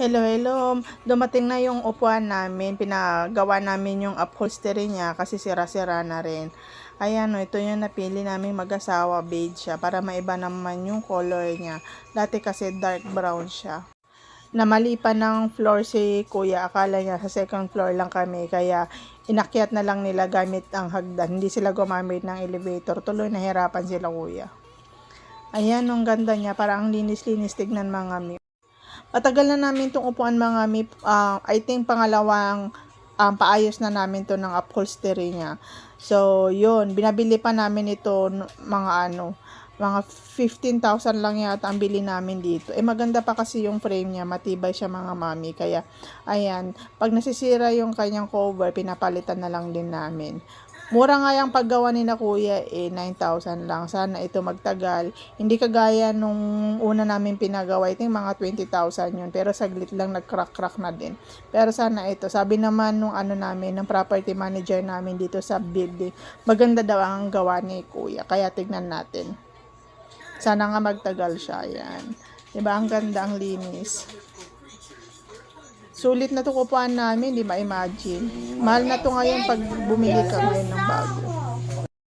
Hello, hello. Dumating na yung upuan namin. Pinagawa namin yung upholstery niya kasi sira-sira na rin. Ayan, ito yung napili namin mag-asawa. Beige siya para maiba naman yung color niya. Dati kasi dark brown siya. Namali pa ng floor si kuya. Akala niya sa second floor lang kami. Kaya inakyat na lang nila gamit ang hagdan. Hindi sila gumamit ng elevator. Tuloy nahirapan sila kuya. Ayan, ang ganda niya. Parang ang linis-linis tignan mga mi. Matagal na namin itong upuan mga mi. ah, I think pangalawang um, paayos na namin to ng upholstery niya. So, yun. Binabili pa namin ito mga ano, mga 15,000 lang yata ang bili namin dito. Eh, maganda pa kasi yung frame niya. Matibay siya mga mami. Kaya, ayan. Pag nasisira yung kanyang cover, pinapalitan na lang din namin. Mura nga yung paggawa ni na kuya, eh, 9,000 lang. Sana ito magtagal. Hindi kagaya nung una namin pinagawa. I think mga 20,000 yun. Pero saglit lang nag-crack-crack na din. Pero sana ito. Sabi naman nung ano namin, ng property manager namin dito sa building, maganda daw ang gawa ni kuya. Kaya tignan natin. Sana nga magtagal siya. Yan. Diba? Ang ganda, ang linis. Sulit na to kupuan namin, di ma-imagine. Mahal na to ngayon pag bumili ka ngayon ng bago.